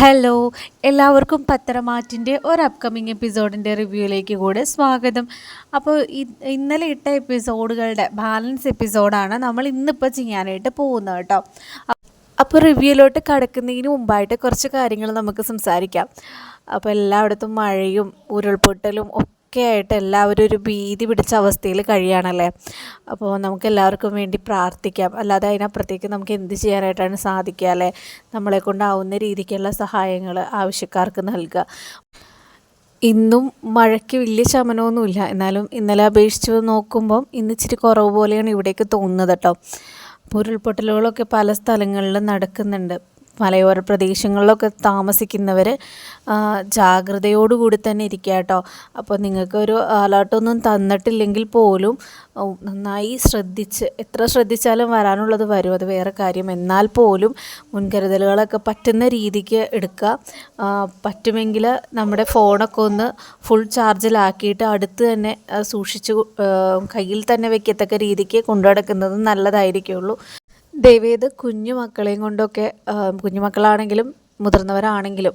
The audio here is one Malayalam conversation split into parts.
ഹലോ എല്ലാവർക്കും പത്രമാറ്റിന്റെ ഒരു അപ്കമിങ് എപ്പിസോഡിന്റെ റിവ്യൂയിലേക്ക് കൂടെ സ്വാഗതം. അപ്പോൾ ഇന്നലെ ഇട്ട എപ്പിസോഡുകളുടെ ബാലൻസ് എപ്പിസോഡാണ് നമ്മൾ ഇന്നിപ്പോൾ ചെയ്യാനായിട്ട് പോകുന്നത് കേട്ടോ. അപ്പോൾ റിവ്യൂയിലോട്ട് കടക്കുന്നതിന് മുമ്പായിട്ട് കുറച്ച് കാര്യങ്ങൾ നമുക്ക് സംസാരിക്കാം. അപ്പോൾ എല്ലായിടത്തും മഴയും ഉരുൾപൊട്ടലും ഒക്കെ ആയിട്ട് എല്ലാവരും ഒരു ഭീതി പിടിച്ച അവസ്ഥയിൽ കഴിയുകയാണല്ലേ അപ്പോൾ നമുക്ക് എല്ലാവർക്കും വേണ്ടി പ്രാർത്ഥിക്കാം. അല്ലാതെ അതിനപ്പുറത്തേക്ക് നമുക്ക് എന്ത് ചെയ്യാനായിട്ടാണ് സാധിക്കുക അല്ലേ? നമ്മളെ കൊണ്ടാവുന്ന രീതിക്കുള്ള സഹായങ്ങൾ ആവശ്യക്കാർക്ക് നൽകുക. ഇന്നും മഴയ്ക്ക് വലിയ ശമനമൊന്നുമില്ല. എന്നാലും ഇന്നലെ അപേക്ഷിച്ച് നോക്കുമ്പം ഇന്ന് ഇച്ചിരി കുറവ് പോലെയാണ് ഇവിടേക്ക് തോന്നുന്നത് കേട്ടോ. അപ്പോൾ ഉരുൾപൊട്ടലുകളൊക്കെ പല സ്ഥലങ്ങളിലും നടക്കുന്നുണ്ട്. മലയോര പ്രദേശങ്ങളിലൊക്കെ താമസിക്കുന്നവർ ജാഗ്രതയോടുകൂടി തന്നെ ഇരിക്കുക കേട്ടോ. അപ്പോൾ നിങ്ങൾക്കൊരു അലേർട്ടൊന്നും തന്നിട്ടില്ലെങ്കിൽ പോലും നന്നായി ശ്രദ്ധിച്ച് എത്ര ശ്രദ്ധിച്ചാലും വരാനുള്ളത് വരും. അത് വേറെ കാര്യം. എന്നാൽ പോലും മുൻകരുതലുകളൊക്കെ പറ്റുന്ന രീതിക്ക് എടുക്കുക. പറ്റുമെങ്കിൽ നമ്മുടെ ഫോണൊക്കെ ഒന്ന് ഫുൾ ചാർജിലാക്കിയിട്ട് അടുത്ത് തന്നെ സൂക്ഷിച്ച് കയ്യിൽ തന്നെ വെക്കത്തക്ക രീതിക്ക് കൊണ്ടു നടക്കുന്നത് നല്ലതായിരിക്കുള്ളൂ. ദയവേത് കുഞ്ഞു മക്കളെയും കൊണ്ടൊക്കെ കുഞ്ഞുമക്കളാണെങ്കിലും മുതിർന്നവരാണെങ്കിലും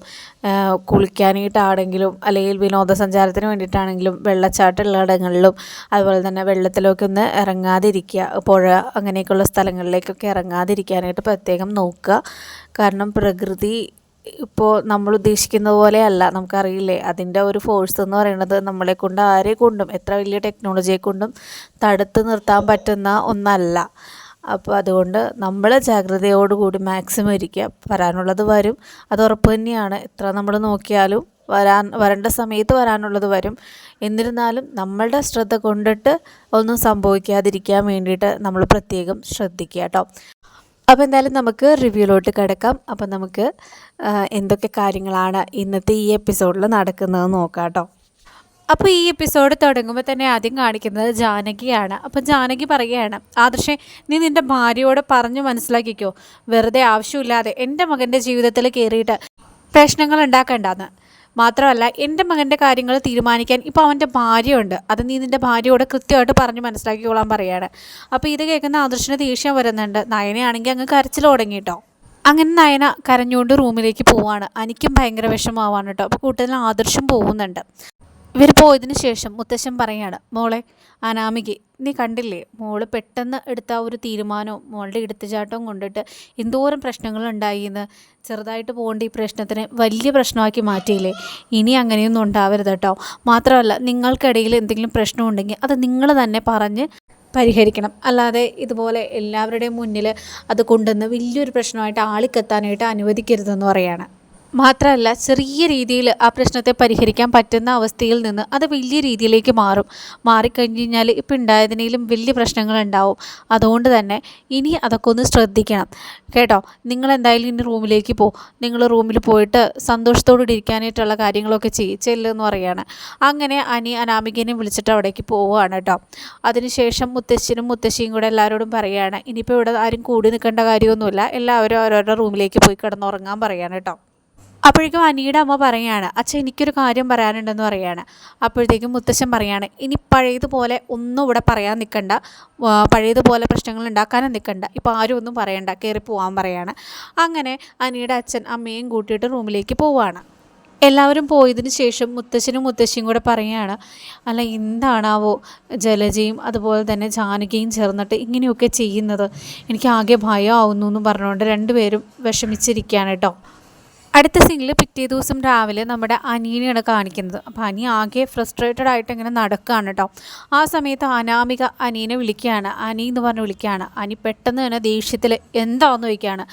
കുളിക്കാനായിട്ടാണെങ്കിലും അല്ലെങ്കിൽ വിനോദസഞ്ചാരത്തിന് വേണ്ടിയിട്ടാണെങ്കിലും വെള്ളച്ചാട്ടമുള്ള ഇടങ്ങളിലും അതുപോലെ തന്നെ വെള്ളത്തിലൊക്കെ ഒന്ന് ഇറങ്ങാതിരിക്കുക പുഴ അങ്ങനെയൊക്കെയുള്ള സ്ഥലങ്ങളിലേക്കൊക്കെ ഇറങ്ങാതിരിക്കാനായിട്ട് പ്രത്യേകം നോക്കുക. കാരണം പ്രകൃതി ഇപ്പോൾ നമ്മൾ ഉദ്ദേശിക്കുന്ന പോലെയല്ല നമുക്കറിയില്ലേ? അതിന്റെ ഒരു ഫോഴ്സ് എന്ന് പറയുന്നത് നമ്മളെ കൊണ്ട് ആരെ കൊണ്ടും എത്ര വലിയ ടെക്നോളജിയെ കൊണ്ടും തടുത്ത് നിർത്താൻ പറ്റുന്ന ഒന്നല്ല. അപ്പോൾ അതുകൊണ്ട് നമ്മൾ ജാഗ്രതയോടുകൂടി മാക്സിമം ഇരിക്കുക. വരാനുള്ളത് വരും. അത് ഉറപ്പ് തന്നെയാണ്. എത്ര നമ്മൾ നോക്കിയാലും വരാൻ വരേണ്ട സമയത്ത് വരാനുള്ളത് വരും. എന്നിരുന്നാലും നമ്മളുടെ ശ്രദ്ധ കൊണ്ടിട്ട് ഒന്നും സംഭവിക്കാതിരിക്കാൻ വേണ്ടിയിട്ട് നമ്മൾ പ്രത്യേകം ശ്രദ്ധിക്കുക കേട്ടോ. അപ്പോൾ എന്തായാലും നമുക്ക് റിവ്യൂലോട്ട് കിടക്കാം. അപ്പോൾ നമുക്ക് എന്തൊക്കെ കാര്യങ്ങളാണ് ഇന്നത്തെ ഈ എപ്പിസോഡിൽ നടക്കുന്നത് നോക്കാം കേട്ടോ. അപ്പോൾ ഈ എപ്പിസോഡ് തുടങ്ങുമ്പോൾ തന്നെ ആദ്യം കാണിക്കുന്നത് ജാനകിയാണ്. അപ്പം ജാനകി പറയുകയാണ് ആദർശേ നീ നിന്റെ ഭാര്യയോട് പറഞ്ഞു മനസ്സിലാക്കിക്കോ. വെറുതെ ആവശ്യമില്ലാതെ എന്റെ മകന്റെ ജീവിതത്തിൽ കയറിയിട്ട് പ്രശ്നങ്ങൾ ഉണ്ടാക്കണ്ടെന്ന്. മാത്രമല്ല എന്റെ മകന്റെ കാര്യങ്ങൾ തീരുമാനിക്കാൻ ഇപ്പോൾ അവന്റെ ഭാര്യയുണ്ട്. അത് നീ നിന്റെ ഭാര്യയോട് കൃത്യമായിട്ട് പറഞ്ഞ് മനസ്സിലാക്കിക്കോളാൻ പറയാണ്. അപ്പോൾ ഇത് കേൾക്കുന്ന ആദർശന് ദേഷ്യം വരുന്നുണ്ട്. നയനയാണെങ്കിൽ അങ്ങ് കരച്ചിൽ തുടങ്ങി കേട്ടോ അങ്ങനെ നയന കരഞ്ഞുകൊണ്ട് റൂമിലേക്ക് പോവാണ്. എനിക്കും ഭയങ്കര വിഷമമാവാണ് കേട്ടോ അപ്പോൾ കൂട്ടത്തിൽ ആദർശം പോകുന്നുണ്ട്. ഇവർ പോയതിന് ശേഷം മുത്തശ്ശൻ പറയാണ് മോളെ അനാമികെ നീ കണ്ടില്ലേ? മോൾ പെട്ടെന്ന് എടുത്ത ഒരു തീരുമാനവും മോളുടെ എടുത്തുചാട്ടവും കൊണ്ടിട്ട് എന്തോരം പ്രശ്നങ്ങൾ ഉണ്ടായിന്ന്? ചെറുതായിട്ട് പോകേണ്ട ഈ പ്രശ്നത്തിന് വലിയ പ്രശ്നമാക്കി മാറ്റിയില്ലേ? ഇനി അങ്ങനെയൊന്നും ഉണ്ടാവരുത് കേട്ടോ. മാത്രമല്ല നിങ്ങൾക്കിടയിൽ എന്തെങ്കിലും പ്രശ്നമുണ്ടെങ്കിൽ അത് നിങ്ങൾ തന്നെ പറഞ്ഞ് പരിഹരിക്കണം. അല്ലാതെ ഇതുപോലെ എല്ലാവരുടെയും മുന്നിൽ അത് കൊണ്ടുവന്ന് വലിയൊരു പ്രശ്നമായിട്ട് ആളിക്കെത്താനായിട്ട് അനുവദിക്കരുതെന്ന് പറയാണ്. മാത്രമല്ല ചെറിയ രീതിയിൽ ആ പ്രശ്നത്തെ പരിഹരിക്കാൻ പറ്റുന്ന അവസ്ഥയിൽ നിന്ന് അത് വലിയ രീതിയിലേക്ക് മാറും. മാറിക്കഴിഞ്ഞ് കഴിഞ്ഞാൽ ഇപ്പം ഉണ്ടായതിനേലും വലിയ പ്രശ്നങ്ങൾ ഉണ്ടാവും അതുകൊണ്ട് തന്നെ ഇനി അതൊക്കെ ഒന്ന് ശ്രദ്ധിക്കണം. കേട്ടോ? നിങ്ങൾ എന്തായാലും ഇനി റൂമിലേക്ക് പോകും നിങ്ങൾ റൂമിൽ പോയിട്ട് സന്തോഷത്തോടെ ഇരിക്കാനായിട്ടുള്ള കാര്യങ്ങളൊക്കെ ചെയ്യിച്ചെല്ലെന്ന് പറയാണ്. അങ്ങനെ അനി അനാമികനെ വിളിച്ചിട്ട് അവിടേക്ക് പോവുകയാണ് കേട്ടോ. അതിനുശേഷം മുത്തശ്ശനും മുത്തശ്ശിയും കൂടെ എല്ലാവരോടും പറയുകയാണ് ഇനിയിപ്പോൾ ഇവിടെ ആരും കൂടി നിൽക്കേണ്ട കാര്യമൊന്നുമില്ല. എല്ലാവരും അവരവരുടെ റൂമിലേക്ക് പോയി കിടന്നുറങ്ങാൻ പറയാണ് കേട്ടോ. അപ്പോഴേക്കും അനിയുടെ അമ്മ പറയാണ് അച്ഛൻ എനിക്കൊരു കാര്യം പറയാനുണ്ടെന്ന് പറയുകയാണ് അപ്പോഴത്തേക്കും മുത്തശ്ശൻ പറയാണ് ഇനി പഴയതുപോലെ ഒന്നും ഇവിടെ പറയാൻ നിൽക്കണ്ട പഴയതുപോലെ പ്രശ്നങ്ങൾ ഉണ്ടാക്കാനും നിൽക്കണ്ട ഇപ്പോൾ ആരും ഒന്നും പറയണ്ട. കയറി പോകാൻ പറയാണ്. അങ്ങനെ അനിയുടെ അച്ഛൻ അമ്മയും കൂട്ടിയിട്ട് റൂമിലേക്ക് പോവുകയാണ് എല്ലാവരും പോയതിന് ശേഷം മുത്തശ്ശനും മുത്തശ്ശിയും കൂടെ പറയുകയാണ് അല്ല എന്താണാവോ ജലജയും അതുപോലെ തന്നെ ജാനകിയും ചേർന്നിട്ട് ഇങ്ങനെയൊക്കെ ചെയ്യുന്നത്? എനിക്ക് ആകെ ഭയമാവുന്നു എന്ന് പറഞ്ഞുകൊണ്ട് രണ്ടുപേരും വിഷമിച്ചിരിക്കുകയാണ് കേട്ടോ. അടുത്ത സീനിൽ പിറ്റേ ദിവസം രാവിലെ നമ്മുടെ അനീനെയാണ് കാണിക്കുന്നത്. അപ്പോൾ അനി ആകെ ഫ്രസ്ട്രേറ്റഡ് ആയിട്ട് ഇങ്ങനെ നടക്കുകയാണ് കേട്ടോ ആ സമയത്ത് അനാമിക അനീനെ വിളിക്കുകയാണ്. അനി എന്ന് പറഞ്ഞ് വിളിക്കുകയാണ്. അനി പെട്ടെന്ന് തന്നെ ദേഷ്യത്തിൽ എന്താണെന്ന് ചോദിക്കുകയാണ്.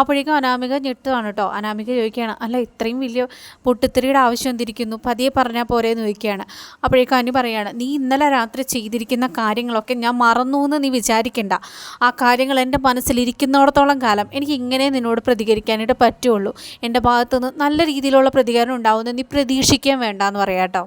അപ്പോഴേക്കും അനാമിക ഞെട്ടുകയാണ് കേട്ടോ അനാമിക ചോദിക്കുകയാണ് അല്ല ഇത്രയും വലിയ പൊട്ടിത്തെറിയുടെ ആവശ്യം എന്തിരിക്കുന്നു? പതിയെ പറഞ്ഞാൽ പോരെ എന്ന് ചോദിക്കുകയാണ്. അപ്പോഴേക്കും അനി പറയുകയാണ് നീ ഇന്നലെ രാത്രി ചെയ്തിരിക്കുന്ന കാര്യങ്ങളൊക്കെ ഞാൻ മറന്നു എന്ന് നീ വിചാരിക്കണ്ട. ആ കാര്യങ്ങൾ എന്റെ മനസ്സിലിരിക്കുന്നിടത്തോളം കാലം എനിക്ക് ഇങ്ങനെ നിന്നോട് പ്രതികരിക്കാനായിട്ട് പറ്റുള്ളൂ. എന്റെ ഭാഗത്തുനിന്ന് നല്ല രീതിയിലുള്ള പ്രതികരണം ഉണ്ടാവുമെന്ന് നീ പ്രതീക്ഷിക്കാൻ വേണ്ട എന്ന് പറയാം കേട്ടോ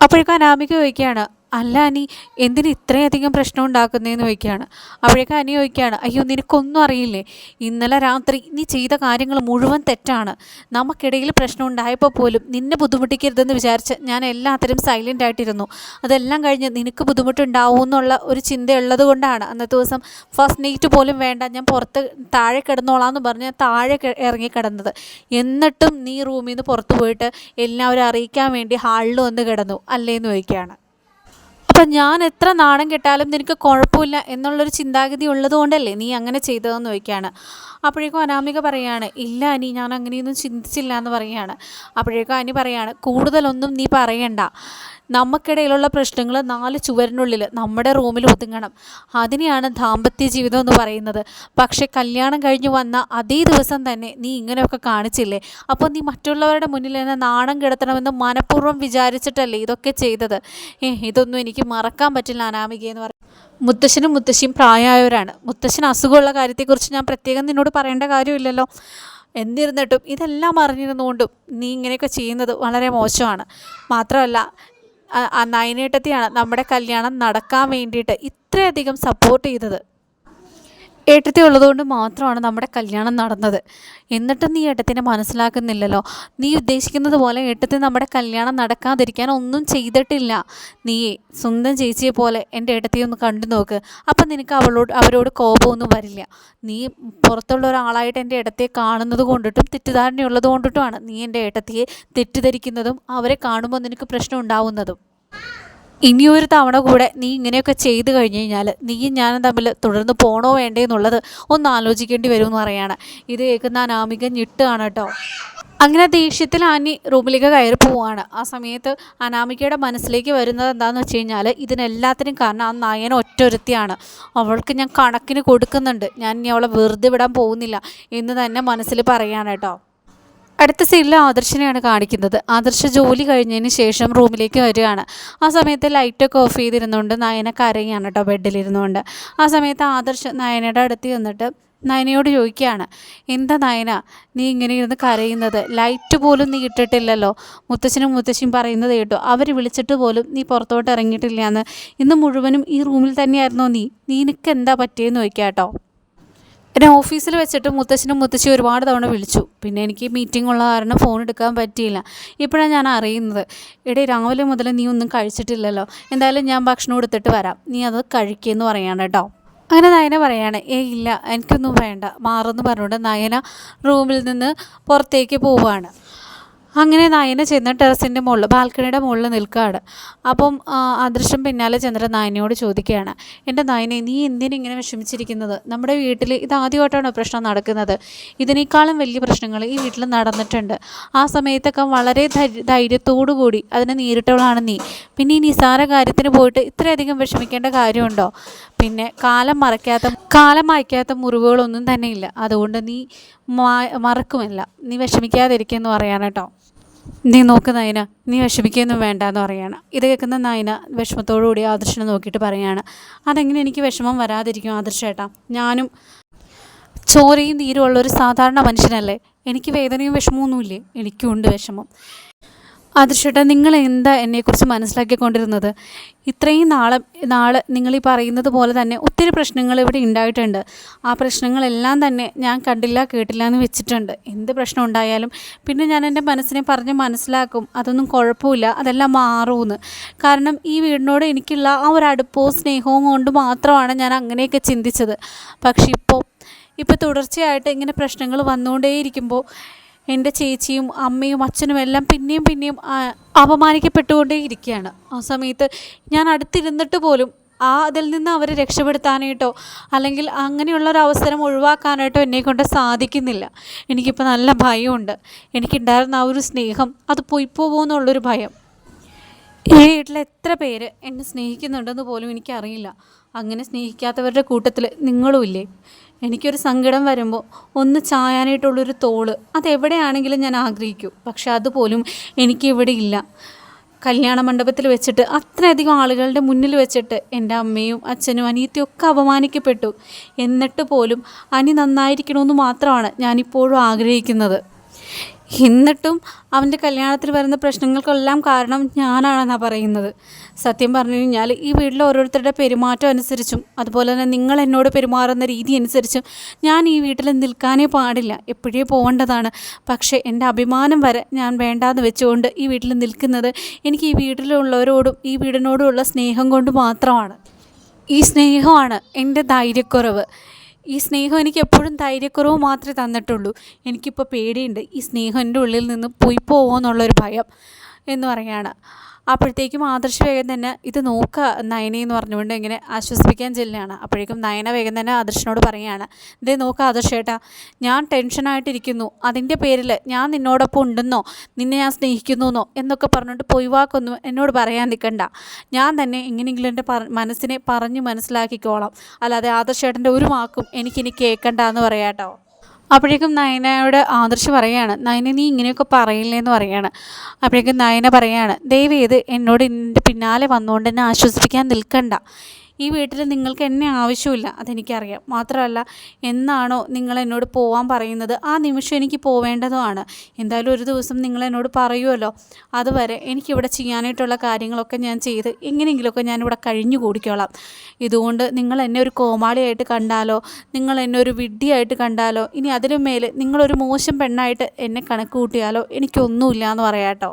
അപ്പോഴേക്കും അനാമിക ചോദിക്കുകയാണ് അല്ല അനി എന്തിന് ഇത്രയധികം പ്രശ്നം ഉണ്ടാക്കുന്നതെന്ന് ചോദിക്കുകയാണ്. അപ്പോഴേക്കും അനി ചോദിക്കുകയാണ് അയ്യോ നിനക്കൊന്നും അറിയില്ലേ? ഇന്നലെ രാത്രി നീ ചെയ്ത കാര്യങ്ങൾ മുഴുവൻ തെറ്റാണ്. നമുക്കിടയിൽ പ്രശ്നം ഉണ്ടായപ്പോൾ പോലും നിന്നെ ബുദ്ധിമുട്ടിക്കരുതെന്ന് വിചാരിച്ച് ഞാൻ എല്ലാത്തിനും സൈലന്റ് ആയിട്ടിരുന്നു. അതെല്ലാം കഴിഞ്ഞ് നിനക്ക് ബുദ്ധിമുട്ടുണ്ടാവും എന്നുള്ള ഒരു ചിന്തയുള്ളത് കൊണ്ടാണ്. അന്നത്തെ ദിവസം ഫസ്റ്റ് നൈറ്റ് പോലും വേണ്ട ഞാൻ പുറത്ത് താഴെ കിടന്നോളാം എന്ന് പറഞ്ഞ് താഴെ ഇറങ്ങി കിടന്നത്. എന്നിട്ടും നീ റൂമിൽ നിന്ന് പുറത്ത് പോയിട്ട് എല്ലാവരും അറിയിക്കാൻ വേണ്ടി ഹാളിൽ വന്ന് കിടന്നു. അല്ലേന്ന് ചോദിക്കുകയാണ്. അപ്പം ഞാൻ എത്ര നാണം കെട്ടാലും നിനക്ക് കുഴപ്പമില്ല എന്നുള്ളൊരു ചിന്താഗതി ഉള്ളതുകൊണ്ടല്ലേ നീ അങ്ങനെ ചെയ്തതെന്ന് ചോദിക്കുകയാണ്. അപ്പോഴേക്കും അനാമിക പറയാണ് ഇല്ല അനി ഞാൻ അങ്ങനെയൊന്നും ചിന്തിച്ചില്ല എന്ന് പറയുകയാണ്. അപ്പോഴേക്കും അനി പറയാണ് കൂടുതലൊന്നും നീ പറയണ്ട. നമുക്കിടയിലുള്ള പ്രശ്നങ്ങൾ നാല് ചുവരിനുള്ളിൽ നമ്മുടെ റൂമിൽ ഒതുങ്ങണം. അതിനെയാണ് ദാമ്പത്യ ജീവിതം എന്ന് പറയുന്നത്. പക്ഷേ കല്യാണം കഴിഞ്ഞ് വന്ന അതേ ദിവസം തന്നെ നീ ഇങ്ങനെയൊക്കെ കാണിച്ചില്ലേ? അപ്പോൾ നീ മറ്റുള്ളവരുടെ മുന്നിൽ തന്നെ നാണം കിടത്തണമെന്ന് മനഃപൂർവം വിചാരിച്ചിട്ടല്ലേ ഇതൊക്കെ ചെയ്തത്? ഏ ഇതൊന്നും എനിക്ക് മറക്കാൻ പറ്റില്ല അനാമിക എന്ന് പറയുന്നത് മുത്തശ്ശനും മുത്തശ്ശിയും പ്രായമായവരാണ്. മുത്തശ്ശൻ അസുഖമുള്ള കാര്യത്തെക്കുറിച്ച് ഞാൻ പ്രത്യേകം നിന്നോട് പറയേണ്ട കാര്യമില്ലല്ലോ. എന്നിരുന്നിട്ടും ഇതെല്ലാം അറിഞ്ഞിരുന്നുകൊണ്ടും നീ ഇങ്ങനെയൊക്കെ ചെയ്യുന്നത് വളരെ മോശമാണ്. മാത്രമല്ല നയനേട്ടത്തെയാണ് നമ്മുടെ കല്യാണം നടക്കാൻ വേണ്ടിയിട്ട് ഇത്രയധികം സപ്പോർട്ട് ചെയ്തത്. ഏട്ടത്തി ഉള്ളതുകൊണ്ട് മാത്രമാണ് നമ്മുടെ കല്യാണം നടന്നത്. എന്നിട്ടും നീ ഏട്ടത്തിനെ മനസ്സിലാക്കുന്നില്ലല്ലോ. നീ ഉദ്ദേശിക്കുന്നത് പോലെ ഏട്ടത്തി നമ്മുടെ കല്യാണം നടക്കാതിരിക്കാൻ ഒന്നും ചെയ്തിട്ടില്ല. നീ സ്വന്തം ചേച്ചിയെ പോലെ എന്റെ ഏട്ടത്തിയെ ഒന്ന് കണ്ടു നോക്ക്. അപ്പം നിനക്ക് അവളോട് അവരോട് കോപമൊന്നും വരില്ല. നീ പുറത്തുള്ള ഒരാളായിട്ട് എന്റെ ഏട്ടത്തിയെ കാണുന്നത് കൊണ്ടിട്ടും തെറ്റിദ്ധാരണയുള്ളത് കൊണ്ടിട്ടുമാണ് നീ എന്റെ ഏട്ടത്തിയെ തെറ്റിദ്ധരിക്കുന്നതും അവരെ കാണുമ്പോൾ നിനക്ക് പ്രശ്നം ഉണ്ടാവുന്നതും. ഇനിയൊരു തവണ കൂടെ നീ ഇങ്ങനെയൊക്കെ ചെയ്ത് കഴിഞ്ഞ് കഴിഞ്ഞാൽ നീയും ഞാനും തമ്മിൽ തുടർന്ന് പോണോ വേണ്ടേ എന്നുള്ളത് ഒന്ന് ആലോചിക്കേണ്ടി വരുമെന്ന് പറയാണ്. ഇത് കേൾക്കുന്ന അനാമിക ഞെട്ടുകയാണ് കേട്ടോ. അങ്ങനെ ദേഷ്യത്തിൽ ആനി റൂമിലേക്ക് കയറി പോവുകയാണ് ആ സമയത്ത് അനാമികയുടെ മനസ്സിലേക്ക് വരുന്നത് എന്താണെന്ന് വെച്ച് കഴിഞ്ഞാൽ ഇതിനെല്ലാത്തിനും കാരണം ആ നയന ഒറ്റൊരുത്തിയാണ്. അവൾക്ക് ഞാൻ കണക്കിന് കൊടുക്കുന്നുണ്ട്. ഞാൻ ഇനി അവളെ വെറുതെ വിടാൻ പോകുന്നില്ല എന്ന് തന്നെ മനസ്സിൽ പറയുകയാണ് കേട്ടോ. അടുത്ത സീനിൽ ആദർശനെയാണ് കാണിക്കുന്നത്. ആദർശ ജോലി കഴിഞ്ഞതിന് ശേഷം റൂമിലേക്ക് വരികയാണ്. ആ സമയത്ത് ലൈറ്റൊക്കെ ഓഫ് ചെയ്തിരുന്നുകൊണ്ട് നയന കരയാണ് കേട്ടോ ബെഡിലിരുന്നുകൊണ്ട്. ആ സമയത്ത് ആദർശ നയനയുടെ അടുത്ത് ചെന്നിട്ട് നയനയോട് ചോദിക്കുകയാണ് എന്താ നയന നീ ഇങ്ങനെ ഇരുന്ന് കരയുന്നത്? ലൈറ്റ് പോലും നീ ഇട്ടിട്ടില്ലല്ലോ. മുത്തച്ഛനും മുത്തശ്ശിയും പറയുന്നത് കേട്ടോ അവർ വിളിച്ചിട്ട് പോലും നീ പുറത്തോട്ട് ഇറങ്ങിയിട്ടില്ല എന്ന്. ഇന്ന് മുഴുവനും ഈ റൂമിൽ തന്നെയായിരുന്നോ നീ? നീ നിനക്ക് എന്താ പറ്റിയെന്ന് ചോദിക്കാം കേട്ടോ. എന്നെ ഓഫീസിൽ വെച്ചിട്ട് മുത്തശ്ശനും മുത്തശ്ശി ഒരുപാട് തവണ വിളിച്ചു. പിന്നെ എനിക്ക് മീറ്റിംഗ് ഉള്ള കാരണം ഫോൺ എടുക്കാൻ പറ്റിയില്ല. ഇപ്പോഴാണ് ഞാൻ അറിയുന്നത്. ഇടയിൽ രാവിലെ മുതൽ നീ ഒന്നും കഴിച്ചിട്ടില്ലല്ലോ. എന്തായാലും ഞാൻ ഭക്ഷണം എടുത്തിട്ട് വരാം. നീ അത് കഴിക്കുമെന്ന് പറയാണ് കേട്ടോ അങ്ങനെ നയന പറയാണ് ഏ ഇല്ല എനിക്കൊന്നും വേണ്ട. മാറുമെന്ന് പറഞ്ഞുകൊണ്ട് നയന റൂമിൽ നിന്ന് പുറത്തേക്ക് പോവുകയാണ് അങ്ങനെ നയന ചെന്ന് ടെറസിന്റെ മുകളിൽ ബാൽക്കണിയുടെ മുകളിൽ നിൽക്കുകയാണ്. അപ്പം അദൃശ്യം പിന്നാലെ ചന്ദ്ര നായനയോട് ചോദിക്കുകയാണ് എന്റെ നായനെ നീ എന്തിനിങ്ങനെ വിഷമിച്ചിരിക്കുന്നത്? നമ്മുടെ വീട്ടിൽ ഇത് ആദ്യമായിട്ടാണോ പ്രശ്നം നടക്കുന്നത്? ഇതിനേക്കാളും വലിയ പ്രശ്നങ്ങൾ ഈ വീട്ടിൽ നടന്നിട്ടുണ്ട്. ആ സമയത്തൊക്കെ വളരെ ധൈര്യത്തോടു കൂടി അതിനെ നേരിട്ടവളാണ് നീ. പിന്നെ ഈ നിസാര കാര്യത്തിന് പോയിട്ട് ഇത്രയധികം വിഷമിക്കേണ്ട കാര്യമുണ്ടോ? പിന്നെ കാലം മറയ്ക്കാത്ത കാലം മായ്ക്കാത്ത മുറിവുകളൊന്നും തന്നെ ഇല്ല അതുകൊണ്ട് നീ മറക്കുമല്ല. നീ വിഷമിക്കാതിരിക്കുമെന്ന് പറയാണ് കേട്ടോ. നീ നോക്ക് നയന നീ വിഷമിക്കൊന്നും വേണ്ട എന്ന് പറയാണ്. ഇത് കേൾക്കുന്ന നയന വിഷമത്തോടുകൂടി ആദർശനെ നോക്കിയിട്ട് പറയാണ്. അതെങ്ങനെ എനിക്ക് വിഷമം വരാതിരിക്കും ആദർശേട്ടാ ഞാനും ചോരയും നീരുമുള്ള ഒരു സാധാരണ മനുഷ്യനല്ലേ? എനിക്ക് വേദനയും വിഷമമൊന്നുമില്ലേ? എനിക്കുണ്ട് വിഷമം. ആദർശേട്ടാ നിങ്ങൾ എന്താ എന്നെക്കുറിച്ച് മനസ്സിലാക്കിക്കൊണ്ടിരുന്നത്? ഇത്രയും നാളെ നാളെ നിങ്ങൾ ഈ പറയുന്നത് പോലെ തന്നെ ഒത്തിരി പ്രശ്നങ്ങൾ ഇവിടെ ഉണ്ടായിട്ടുണ്ട്. ആ പ്രശ്നങ്ങളെല്ലാം തന്നെ ഞാൻ കണ്ടില്ല കേട്ടില്ല എന്ന് വെച്ചിട്ടുണ്ട്. എന്ത് പ്രശ്നം ഉണ്ടായാലും പിന്നെ ഞാൻ എന്റെ മനസ്സിനെ പറഞ്ഞ് മനസ്സിലാക്കും. അതൊന്നും കുഴപ്പമില്ല അതെല്ലാം മാറുമെന്ന് കാരണം ഈ വീടിനോട് എനിക്കുള്ള ആ ഒരു അടുപ്പവും സ്നേഹവും കൊണ്ട് മാത്രമാണ് ഞാൻ അങ്ങനെയൊക്കെ ചിന്തിച്ചത്. പക്ഷേ ഇപ്പോൾ ഇപ്പോൾ തുടർച്ചയായിട്ട് ഇങ്ങനെ പ്രശ്നങ്ങൾ വന്നുകൊണ്ടേയിരിക്കുമ്പോൾ എന്റെ ചേച്ചിയും അമ്മയും അച്ഛനും എല്ലാം പിന്നെയും പിന്നെയും അപമാനിക്കപ്പെട്ടുകൊണ്ടേ ഇരിക്കുകയാണ്. ആ സമയത്ത് ഞാൻ അടുത്തിരുന്നിട്ട് പോലും ആ അതിൽ നിന്ന് അവരെ രക്ഷപ്പെടുത്താനായിട്ടോ അല്ലെങ്കിൽ അങ്ങനെയുള്ള ഒരു അവസരം ഒഴിവാക്കാനായിട്ടോ എന്നെക്കൊണ്ട് സാധിക്കുന്നില്ല. എനിക്കിപ്പോൾ നല്ല ഭയമുണ്ട്. എനിക്കുണ്ടായിരുന്ന ആ ഒരു സ്നേഹം അത് പോയി പോകുമെന്നുള്ളൊരു ഭയം. ഈ വീട്ടിൽ എത്ര പേര് എന്നെ സ്നേഹിക്കുന്നുണ്ടെന്ന് പോലും എനിക്കറിയില്ല. അങ്ങനെ സ്നേഹിക്കാത്തവരുടെ കൂട്ടത്തിൽ നിങ്ങളും ഇല്ലേ എനിക്കൊരു സങ്കടം വരുമ്പോൾ ഒന്ന് ചായാനായിട്ടുള്ളൊരു തോൾ. അതെവിടെയാണെങ്കിലും ഞാൻ ആഗ്രഹിക്കും. പക്ഷെ അതുപോലും എനിക്കിവിടെ ഇല്ല. കല്യാണ മണ്ഡപത്തിൽ വെച്ചിട്ട് അത്രയധികം ആളുകളുടെ മുന്നിൽ വെച്ചിട്ട് എന്റെ അമ്മയും അച്ഛനും അനിയത്തിയും ഒക്കെ അപമാനിക്കപ്പെട്ടു. എന്നിട്ട് പോലും അനി നന്നായിരിക്കണമെന്ന് മാത്രമാണ് ഞാനിപ്പോഴും ആഗ്രഹിക്കുന്നത്. എന്നിട്ടും അവന്റെ കല്യാണത്തിൽ വരുന്ന പ്രശ്നങ്ങൾക്കെല്ലാം കാരണം ഞാനാണെന്നാണ് പറയുന്നത്. സത്യം പറഞ്ഞു കഴിഞ്ഞാൽ ഈ വീട്ടിലെ ഓരോരുത്തരുടെ പെരുമാറ്റം അനുസരിച്ചും അതുപോലെ തന്നെ നിങ്ങൾ എന്നോട് പെരുമാറുന്ന രീതി അനുസരിച്ചും ഞാൻ ഈ വീട്ടിൽ നിൽക്കാനേ പാടില്ല. എപ്പോഴേ പോകേണ്ടതാണ്. പക്ഷേ എന്റെ അഭിമാനം വരെ ഞാൻ വേണ്ടാന്ന് വെച്ചുകൊണ്ട് ഈ വീട്ടിൽ നിൽക്കുന്നത് എനിക്ക് ഈ വീട്ടിലുള്ളവരോടും ഈ വീടിനോടുമുള്ള സ്നേഹം കൊണ്ട് മാത്രമാണ്. ഈ സ്നേഹമാണ് എന്റെ ധൈര്യക്കുറവ്. ഈ സ്നേഹം എനിക്ക് എപ്പോഴും ധൈര്യക്കുറവ് മാത്രമേ തന്നിട്ടുള്ളൂ. എനിക്കിപ്പോൾ പേടിയുണ്ട്. ഈ സ്നേഹം എന്റെ ഉള്ളിൽ നിന്ന് പോയി പോകുമോ എന്നുള്ളൊരു ഭയം. എന്ന് പറയുകയാണ്. അപ്പോഴത്തേക്കും ആദർശ വേഗം തന്നെ ഇത് നോക്കുക നയനെ എന്ന് പറഞ്ഞുകൊണ്ട് ഇങ്ങനെ ആശ്വസിപ്പിക്കാൻ ചെല്ലുകയാണ്. അപ്പോഴേക്കും നയന വേഗം തന്നെ ആദർശനോട് പറയുകയാണ്. ഇതേ നോക്കുക ആദർശേട്ടാ ഞാൻ ടെൻഷനായിട്ടിരിക്കുന്നു അതിന്റെ പേരിൽ ഞാൻ നിന്നോടൊപ്പം ഉണ്ടെന്നോ? നിന്നെ ഞാൻ സ്നേഹിക്കുന്നു എന്നോ എന്നൊക്കെ പറഞ്ഞുകൊണ്ട് പൊയ്വാക്കൊന്നും എന്നോട് പറയാൻ നിൽക്കണ്ട. ഞാൻ തന്നെ എങ്ങനെയെങ്കിലും എന്റെ മനസ്സിനെ പറഞ്ഞ് മനസ്സിലാക്കിക്കോളാം. അല്ലാതെ ആദർശേട്ടന്റെ ഒരു വാക്കും എനിക്കിനി കേൾക്കണ്ട എന്ന് പറയാട്ടോ. അപ്പോഴേക്കും നയനയോട് ആദർശ് പറയാണ് നയന നീ ഇങ്ങനെയൊക്കെ പറയില്ലേ എന്ന് പറയാണ്. അപ്പോഴേക്കും നയന പറയാണ് ദയവേത് എന്നോട് എന്റെ പിന്നാലെ വന്നുകൊണ്ട് എന്നെ ആശ്വസിപ്പിക്കാൻ നിൽക്കണ്ട. ഈ വീട്ടിൽ നിങ്ങൾക്ക് എന്നെ ആവശ്യമില്ല അതെനിക്കറിയാം. മാത്രമല്ല എന്നാണോ നിങ്ങൾ എന്നോട് പോവാൻ പറയുന്നത്? ആ നിമിഷം എനിക്ക് പോവേണ്ടതുമാണ്. എന്തായാലും ഒരു ദിവസം നിങ്ങൾ എന്നോട് പറയുമല്ലോ അതുവരെ എനിക്കിവിടെ ചെയ്യാനായിട്ടുള്ള കാര്യങ്ങളൊക്കെ ഞാൻ ചെയ്ത് എങ്ങനെയെങ്കിലുമൊക്കെ ഞാനിവിടെ കഴിഞ്ഞു കൂടിക്കോളാം. ഇതുകൊണ്ട് നിങ്ങൾ എന്നെ ഒരു കോമാളിയായിട്ട് കണ്ടാലോ? നിങ്ങൾ എന്നെ ഒരു വിഡ്ഢിയായിട്ട് കണ്ടാലോ? ഇനി അതിലും മേലെ നിങ്ങളൊരു മോശം പെണ്ണായിട്ട് എന്നെ കണക്ക് കൂട്ടിയാലോ? എനിക്കൊന്നുമില്ല എന്ന് പറയാട്ടോ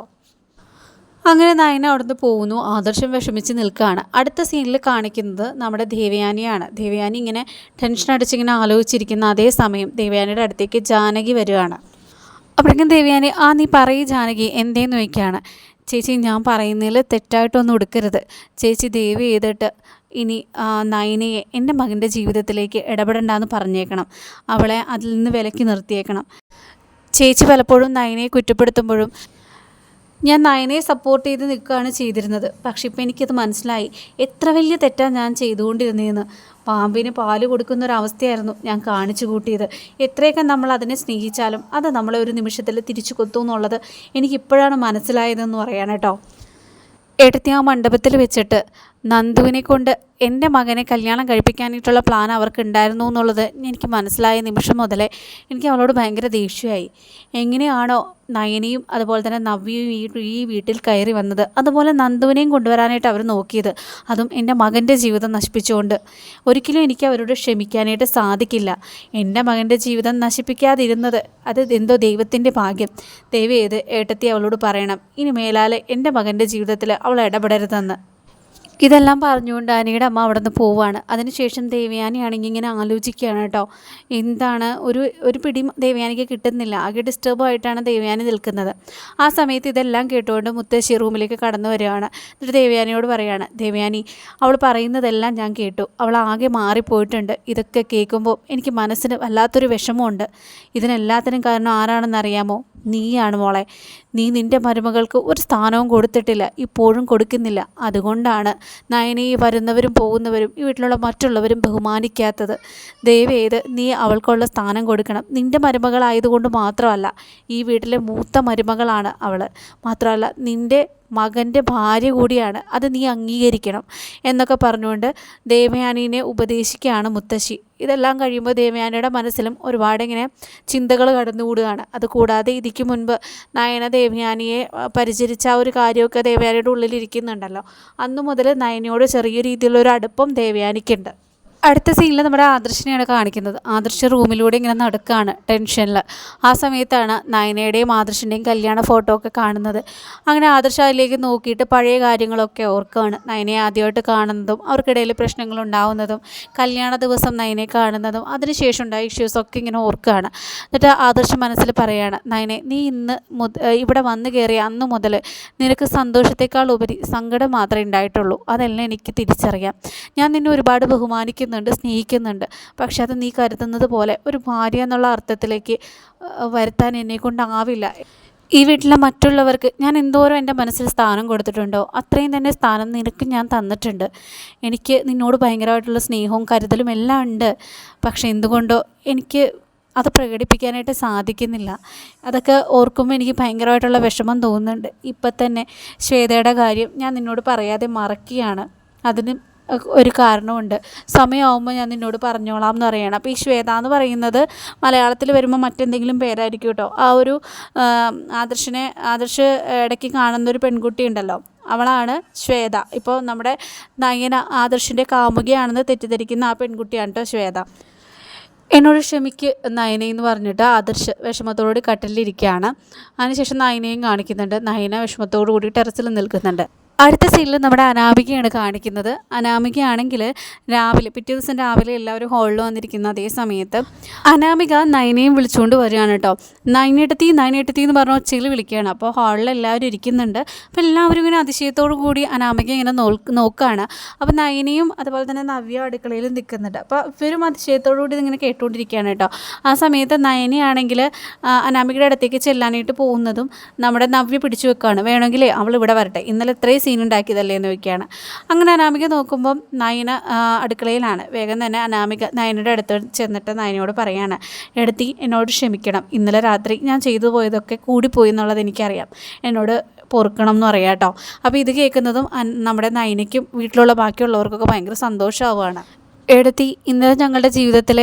അങ്ങനെ നയന അവിടുന്ന് പോകുന്നു. ആദർശം വിഷമിച്ച് നിൽക്കുകയാണ്. അടുത്ത സീനിൽ കാണിക്കുന്നത് നമ്മുടെ ദേവയാനിയാണ്. ദേവയാനി ഇങ്ങനെ ടെൻഷൻ അടിച്ചിങ്ങനെ ആലോചിച്ചിരിക്കുന്ന അതേ സമയം ദേവയാനിയുടെ അടുത്തേക്ക് ജാനകി വരികയാണ് അപ്പോഴേക്കും ദേവയാനി ആ നീ പറയ് ജാനകി എന്തേന്ന് ചോദിക്കുകയാണ്. ചേച്ചി ഞാൻ പറയുന്നതിൽ തെറ്റായിട്ടൊന്നും എടുക്കരുത്. ചേച്ചി ദേവി ചെയ്തിട്ട് ഇനി നയനയെ എന്റെ മകന്റെ ജീവിതത്തിലേക്ക് ഇടപെടണ്ടെന്ന് പറഞ്ഞേക്കണം. അവളെ അതിൽ നിന്ന് വിലക്കി നിർത്തിയേക്കണം. ചേച്ചി പലപ്പോഴും നയനയെ കുറ്റപ്പെടുത്തുമ്പോഴും ഞാൻ നയനെ സപ്പോർട്ട് ചെയ്ത് നിൽക്കുകയാണ് ചെയ്തിരുന്നത്. പക്ഷെ ഇപ്പം എനിക്കത് മനസ്സിലായി. എത്ര വലിയ തെറ്റാണ് ഞാൻ ചെയ്തുകൊണ്ടിരുന്നതെന്ന്. പാമ്പിന് പാൽ കൊടുക്കുന്ന ഒരു അവസ്ഥയായിരുന്നു ഞാൻ കാണിച്ചു കൂട്ടിയത്. എത്രയൊക്കെ നമ്മൾ അതിനെ സ്നേഹിച്ചാലും അത് നമ്മളെ ഒരു നിമിഷത്തിൽ തിരിച്ചു കൊത്തും എന്നുള്ളത് എനിക്കിപ്പോഴാണ് മനസ്സിലായതെന്ന് പറയാൻ കേട്ടോ എടുത്തി ആ മണ്ഡപത്തിൽ വെച്ചിട്ട് നന്ദുവിനെ കൊണ്ട് എന്റെ മകനെ കല്യാണം കഴിപ്പിക്കാനായിട്ടുള്ള പ്ലാൻ അവർക്ക് ഉണ്ടായിരുന്നു എന്നുള്ളത് എനിക്ക് മനസ്സിലായ നിമിഷം മുതലേ എനിക്ക് അവളോട് ഭയങ്കര ദേഷ്യമായി. എങ്ങനെയാണോ നയനിയും അതുപോലെ തന്നെ നവ്യയും ഈ ഈ വീട്ടിൽ കയറി വന്നത്. അതുപോലെ നന്ദുവിനെയും കൊണ്ടുവരാനായിട്ട് അവർ നോക്കിയത്. അതും എന്റെ മകന്റെ ജീവിതം നശിപ്പിച്ചുകൊണ്ട്. ഒരിക്കലും എനിക്ക് അവരോട് ക്ഷമിക്കാനായിട്ട് സാധിക്കില്ല. എന്റെ മകന്റെ ജീവിതം നശിപ്പിക്കാതിരുന്നത് അത് എന്തോ ദൈവത്തിന്റെ ഭാഗ്യം. ദൈവം ഏത് ഏട്ടത്തി അവളോട് പറയണം. ഇനി മേലാലെ എന്റെ മകന്റെ ജീവിതത്തിൽ അവൾ ഇടപെടരുതെന്ന്. ഇതെല്ലാം പറഞ്ഞുകൊണ്ട് ആനയുടെ അമ്മ അവിടെ നിന്ന് പോവുകയാണ് അതിനുശേഷം ദേവയാനിയാണെങ്കിൽ ഇങ്ങനെ ആലോചിക്കുകയാണ് കേട്ടോ. എന്താണ് ഒരു ഒരു പിടി ദേവയാനിക്ക് കിട്ടുന്നില്ല. ആകെ ഡിസ്റ്റർബ് ആയിട്ടാണ് ദേവയാനി നിൽക്കുന്നത്. ആ സമയത്ത് ഇതെല്ലാം കേട്ടുകൊണ്ട് മുത്തശ്ശി റൂമിലേക്ക് കടന്നു വരികയാണ്. എന്നിട്ട് ദേവയാനിയോട് പറയുകയാണ് ദേവയാനി അവൾ പറയുന്നതെല്ലാം ഞാൻ കേട്ടു. അവൾ ആകെ മാറിപ്പോയിട്ടുണ്ട്. ഇതൊക്കെ കേൾക്കുമ്പോൾ എനിക്ക് മനസ്സിന് വല്ലാത്തൊരു വിഷമമുണ്ട്. ഇതിനെല്ലാത്തിനും കാരണം ആരാണെന്നറിയാമോ? നീയാണ് മോളെ. നീ നിന്റെ മരുമകൾക്ക് ഒരു സ്ഥാനവും കൊടുത്തിട്ടില്ല. ഇപ്പോഴും കൊടുക്കുന്നില്ല. അതുകൊണ്ടാണ് നയനയെ വരുന്നവരും പോകുന്നവരും ഈ വീട്ടിലുള്ള മറ്റുള്ളവരും ബഹുമാനിക്കാത്തത്. ദയവേത് നീ അവൾക്കുള്ള സ്ഥാനം കൊടുക്കണം. നിന്റെ മരുമകളായതുകൊണ്ട് മാത്രമല്ല ഈ വീട്ടിലെ മൂത്ത മരുമകളാണ് അവൾ മാത്രമല്ല നിന്റെ മകന്റെ ഭാര്യ കൂടിയാണ് അത് നീ അംഗീകരിക്കണം എന്നൊക്കെ പറഞ്ഞുകൊണ്ട് ദേവയാനീനെ ഉപദേശിക്കുകയാണ് മുത്തശ്ശി. ഇതെല്ലാം കഴിയുമ്പോൾ ദേവയാനയുടെ മനസ്സിലും ഒരുപാടിങ്ങനെ ചിന്തകൾ കടന്നുകൂടുകയാണ്. അതുകൂടാതെ ഇതിക്ക് മുൻപ് നയന ദേവയാനിയെ പരിചരിച്ച ആ ഒരു കാര്യമൊക്കെ ദേവയാനിയുടെ ഉള്ളിലിരിക്കുന്നുണ്ടല്ലോ അന്നു മുതൽ നയനയോട് ചെറിയ രീതിയിലുള്ള ഒരു അടുപ്പം ദേവയാനിക്കുണ്ട്. അടുത്ത സീനിൽ നമ്മുടെ ആദർശിനെയാണ് കാണിക്കുന്നത്. ആദർശ റൂമിലൂടെ ഇങ്ങനെ നടക്കുകയാണ് ടെൻഷനിൽ. ആ സമയത്താണ് നയനയുടെയും ആദർശിന്റെയും കല്യാണ ഫോട്ടോ ഒക്കെ കാണുന്നത്. അങ്ങനെ ആദർശ അതിലേക്ക് നോക്കിയിട്ട് പഴയ കാര്യങ്ങളൊക്കെ ഓർക്കുകയാണ് നയനയെ ആദ്യമായിട്ട് കാണുന്നതും അവർക്കിടയിൽ പ്രശ്നങ്ങൾ ഉണ്ടാവുന്നതും കല്യാണ ദിവസം നയനെ കാണുന്നതും അതിനുശേഷം ഉണ്ടായ ഇഷ്യൂസൊക്കെ ഇങ്ങനെ ഓർക്കുകയാണ് എന്നിട്ട് ആദർശ് മനസ്സിൽ പറയുകയാണ് നയനെ നീ ഇന്ന് ഇവിടെ വന്നു കയറിയ അന്ന് മുതൽ നിനക്ക് സന്തോഷത്തെക്കാൾ ഉപരി സങ്കടം മാത്രമേ ഉണ്ടായിട്ടുള്ളൂ. അതെല്ലാം എനിക്ക് തിരിച്ചറിയാം. ഞാൻ നിന്നെ ഒരുപാട് ബഹുമാനിക്കുന്നു. ബഹുമാനിക്കുന്നുണ്ട് സ്നേഹിക്കുന്നുണ്ട്. പക്ഷെ അത് നീ കരുതുന്നത് പോലെ ഒരു ഭാര്യ എന്നുള്ള അർത്ഥത്തിലേക്ക് വരുത്താൻ എന്നെക്കൊണ്ടാവില്ല ഈ വീട്ടിലെ മറ്റുള്ളവർക്ക് ഞാൻ എന്തോരം എന്റെ മനസ്സിൽ സ്ഥാനം കൊടുത്തിട്ടുണ്ടോ? അത്രയും തന്നെ സ്ഥാനം നിനക്ക് ഞാൻ തന്നിട്ടുണ്ട്. എനിക്ക് നിന്നോട് ഭയങ്കരമായിട്ടുള്ള സ്നേഹവും കരുതലും എല്ലാം ഉണ്ട്. പക്ഷെ എന്തുകൊണ്ടോ എനിക്ക് അത് പ്രകടിപ്പിക്കാനായിട്ട് സാധിക്കുന്നില്ല. അതൊക്കെ ഓർക്കുമ്പോൾ എനിക്ക് ഭയങ്കരമായിട്ടുള്ള വിഷമം തോന്നുന്നുണ്ട്. ഇപ്പം തന്നെ ശ്വേതയുടെ കാര്യം ഞാൻ നിന്നോട് പറയാതെ മറക്കുകയാണ്. അതിന് ഒരു കാരണമുണ്ട്. സമയമാകുമ്പോൾ ഞാൻ നിന്നോട് പറഞ്ഞോളാം എന്ന് പറയണം. അപ്പോൾ ഈ ശ്വേത എന്ന് പറയുന്നത് മലയാളത്തിൽ വരുമ്പോൾ മറ്റെന്തെങ്കിലും പേരായിരിക്കും കേട്ടോ. ആ ഒരു ആദർശിനെ ആദർശ് ഇടയ്ക്ക് കാണുന്ന ഒരു പെൺകുട്ടി ഉണ്ടല്ലോ അവളാണ് ശ്വേത. ഇപ്പോൾ നമ്മുടെ നയന ആദർശിന്റെ കാമുകിയാണെന്ന് തെറ്റിദ്ധരിക്കുന്ന ആ പെൺകുട്ടിയാണ് കേട്ടോ ശ്വേത. എന്നോട് ക്ഷമിക്ക് നയന എന്ന് പറഞ്ഞിട്ട് ആദർശ് വിഷമത്തോടുകൂടി കട്ടിലിരിക്കുകയാണ്. അതിനുശേഷം നയനയും കാണിക്കുന്നുണ്ട്. നയന വിഷമത്തോടു കൂടി ടെറസിൽ നിൽക്കുന്നുണ്ട്. അടുത്ത സീനിൽ നമ്മുടെ അനാമികയാണ് കാണിക്കുന്നത്. അനാമികയാണെങ്കിൽ രാവിലെ പിറ്റേ ദിവസം രാവിലെ എല്ലാവരും ഹോളിൽ വന്നിരിക്കുന്ന അതേ സമയത്ത് അനാമിക നയനയും വിളിച്ചുകൊണ്ട് വരികയാണ് കേട്ടോ. നൈനെട്ടത്തി നൈനെട്ടത്തി എന്ന് പറഞ്ഞ ഒച്ചയിൽ വിളിക്കുകയാണ്. അപ്പോൾ ഹാളിൽ എല്ലാവരും ഇരിക്കുന്നുണ്ട്. അപ്പോൾ എല്ലാവരും ഇങ്ങനെ അതിശയത്തോടു കൂടി അനാമിക ഇങ്ങനെ നോക്കുകയാണ് അപ്പോൾ നൈനയും അതുപോലെ തന്നെ നവ്യ അടുക്കളയിലും നിൽക്കുന്നുണ്ട്. അപ്പോൾ ഇവരും അതിശയത്തോടു കൂടി ഇങ്ങനെ കേട്ടുകൊണ്ടിരിക്കുകയാണ് കേട്ടോ. ആ സമയത്ത് നയനയാണെങ്കിൽ അനാമികയുടെ അടുത്തേക്ക് ചെല്ലാനായിട്ട് പോകുന്നതും നമ്മുടെ നവ്യ പിടിച്ചു വെക്കുകയാണ് വേണമെങ്കിൽ അവൾ ഇവിടെ വരട്ടെ. ഇന്നലെ ഇത്രയും സീൻ ഉണ്ടാക്കിയതല്ലേ എന്ന് ചോദിക്കുകയാണ്. അങ്ങനെ അനാമിക നോക്കുമ്പം നയന അടുക്കളയിലാണ്. വേഗം തന്നെ അനാമിക നയനയുടെ അടുത്ത് ചെന്നിട്ട് നയനയോട് പറയാണ് എടുത്തി എന്നോട് ക്ഷമിക്കണം. ഇന്നലെ രാത്രി ഞാൻ ചെയ്തു പോയതൊക്കെ കൂടിപ്പോയി എന്നുള്ളത് എനിക്കറിയാം. എന്നോട് പൊറുക്കണം എന്ന് പറയാം കേട്ടോ അപ്പോൾ ഇത് കേൾക്കുന്നതും നമ്മുടെ നയനയ്ക്കും വീട്ടിലുള്ള ബാക്കിയുള്ളവർക്കൊക്കെ ഭയങ്കര സന്തോഷമാവുകയാണ്. എടുത്തി ഇന്നലെ ഞങ്ങളുടെ ജീവിതത്തിൽ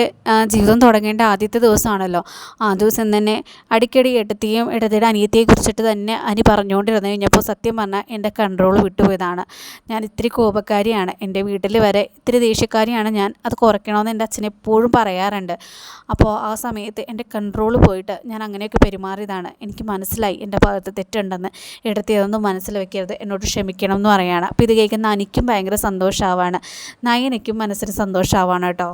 ജീവിതം തുടങ്ങേണ്ട ആദ്യത്തെ ദിവസമാണല്ലോ. ആ ദിവസം തന്നെ അടിക്കടി എടുത്തിയും എടുത്തിയുടെ അനിയത്തിയെ കുറിച്ചിട്ട് തന്നെ അനി പറഞ്ഞുകൊണ്ടിരുന്നു. കഴിഞ്ഞപ്പോൾ സത്യം പറഞ്ഞാൽ എന്റെ കൺട്രോൾ വിട്ടുപോയതാണ്. ഞാൻ ഇത്തിരി കോപക്കാരിയാണ്. എന്റെ വീട്ടിൽ വരെ ഇത്തിരി ദേഷ്യക്കാരിയാണ് ഞാൻ. അത് കുറയ്ക്കണമെന്ന് എന്റെ അച്ഛനെ എപ്പോഴും പറയാറുണ്ട്. അപ്പോൾ ആ സമയത്ത് എന്റെ കൺട്രോൾ പോയിട്ട് ഞാൻ അങ്ങനെയൊക്കെ പെരുമാറിയതാണ്. എനിക്ക് മനസ്സിലായി എന്റെ ഭാഗത്ത് തെറ്റുണ്ടെന്ന്. എടുത്തിയതൊന്നും മനസ്സിൽ വെക്കരുത്. എന്നോട് ക്ഷമിക്കണം എന്ന് പറയുകയാണ് അപ്പോൾ ഇത് കേൾക്കുന്ന അനിക്കും ഭയങ്കര സന്തോഷമാവാണ് നയനയ്ക്കും മനസ്സിന് സന്തോഷം സന്തോഷമാവാണ് കേട്ടോ.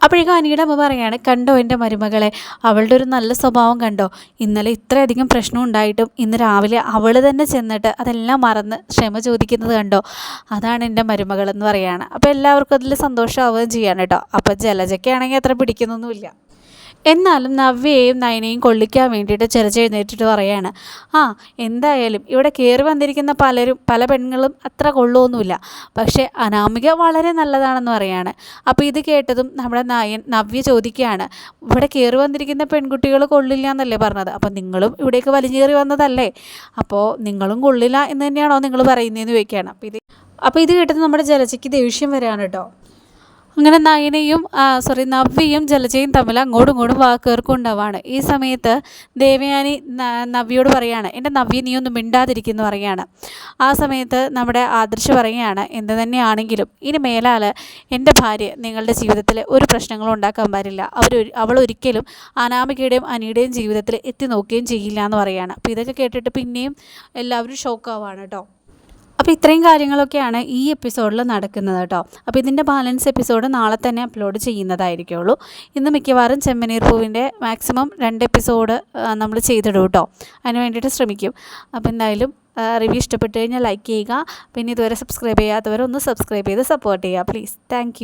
അപ്പോഴേക്കും അനിയുടെ അമ്മ പറയുകയാണ് കണ്ടോ എന്റെ മരുമകളെ അവളുടെ ഒരു നല്ല സ്വഭാവം കണ്ടോ? ഇന്നലെ ഇത്രയധികം പ്രശ്നം ഉണ്ടായിട്ടും ഇന്ന് രാവിലെ അവൾ തന്നെ ചെന്നിട്ട് അതെല്ലാം മറന്ന് ക്ഷമ ചോദിക്കുന്നത് കണ്ടോ? അതാണ് എന്റെ മരുമകൾ എന്ന് പറയുകയാണ് അപ്പോൾ എല്ലാവർക്കും അതിൽ സന്തോഷമാവുകയും ചെയ്യാണ് കേട്ടോ. അപ്പോൾ ജലജയ്ക്കാണെങ്കിൽ അത്ര പിടിക്കുന്നൊന്നുമില്ല. എന്നാലും നവ്യയെയും നയനയും കൊള്ളിക്കാൻ വേണ്ടിയിട്ട് ചെറുച്ചെഴുന്നേറ്റിട്ട് പറയാണ്. ആ എന്തായാലും ഇവിടെ കയറി വന്നിരിക്കുന്ന പലരും പല പെണ്ണുങ്ങളും അത്ര കൊള്ളുമൊന്നുമില്ല പക്ഷേ അനാമിക വളരെ നല്ലതാണെന്ന് പറയാണ്. അപ്പോൾ ഇത് കേട്ടതും നമ്മുടെ നയൻ നവ്യ ചോദിക്കുകയാണ് ഇവിടെ കയറി വന്നിരിക്കുന്ന പെൺകുട്ടികൾ കൊള്ളില്ല എന്നല്ലേ പറഞ്ഞത്? അപ്പോൾ നിങ്ങളും ഇവിടേക്ക് വലിഞ്ഞേറി വന്നതല്ലേ? അപ്പോൾ നിങ്ങളും കൊള്ളില്ല എന്ന് തന്നെയാണോ നിങ്ങൾ പറയുന്നതെന്ന് ചോദിക്കുകയാണ്. അപ്പോൾ ഇത് അപ്പോൾ ഇത് കേട്ടത് നമ്മുടെ ജലജയ്ക്ക് ദേഷ്യം വരാണ് കേട്ടോ. അങ്ങനെ നയനയും സോറി നവ്യയും ജലജയും തമ്മിൽ അങ്ങോട്ടും ഇങ്ങോട്ടും വാക്കേർക്കുണ്ടാവാണ് ഈ സമയത്ത് ദേവയാനി നവ്യയോട് പറയാണ് എന്റെ നവ്യ നീ ഒന്നും മിണ്ടാതിരിക്കുന്നു പറയാണ്. ആ സമയത്ത് നമ്മുടെ ആദർശ് പറയുകയാണ് എന്ത് തന്നെയാണെങ്കിലും ഇനി മേലാൽ എന്റെ ഭാര്യ നിങ്ങളുടെ ജീവിതത്തിൽ ഒരു പ്രശ്നങ്ങളും ഉണ്ടാക്കാൻ പാടില്ല. അവർ അവൾ ഒരിക്കലും അനാമികയുടെയും അനിയുടെയും ജീവിതത്തിൽ എത്തി നോക്കുകയും ചെയ്യില്ല എന്ന് പറയുകയാണ് അപ്പോൾ ഇതൊക്കെ കേട്ടിട്ട് പിന്നെയും എല്ലാവരും ഷോക്കാവാണ് കേട്ടോ അപ്പോൾ ഇത്രയും കാര്യങ്ങളൊക്കെയാണ് ഈ എപ്പിസോഡിൽ നടക്കുന്നത് കേട്ടോ അപ്പോൾ ഇതിന്റെ ബാലൻസ് എപ്പിസോഡ് നാളെ തന്നെ അപ്ലോഡ് ചെയ്യുന്നതായിരിക്കുള്ളൂ. ഇന്ന് മിക്കവാറും ചെമ്മനീർ പൂവിന്റെ മാക്സിമം രണ്ട് എപ്പിസോഡ് നമ്മൾ ചെയ്തിടും കേട്ടോ അതിന് വേണ്ടിയിട്ട് ശ്രമിക്കും. അപ്പോൾ എന്തായാലും റിവ്യൂ ഇഷ്ടപ്പെട്ട് കഴിഞ്ഞാൽ ലൈക്ക് ചെയ്യുക. പിന്നെ ഇതുവരെ സബ്സ്ക്രൈബ് ചെയ്യാത്തവരൊന്ന് സബ്സ്ക്രൈബ് ചെയ്ത് സപ്പോർട്ട് ചെയ്യുക പ്ലീസ് താങ്ക്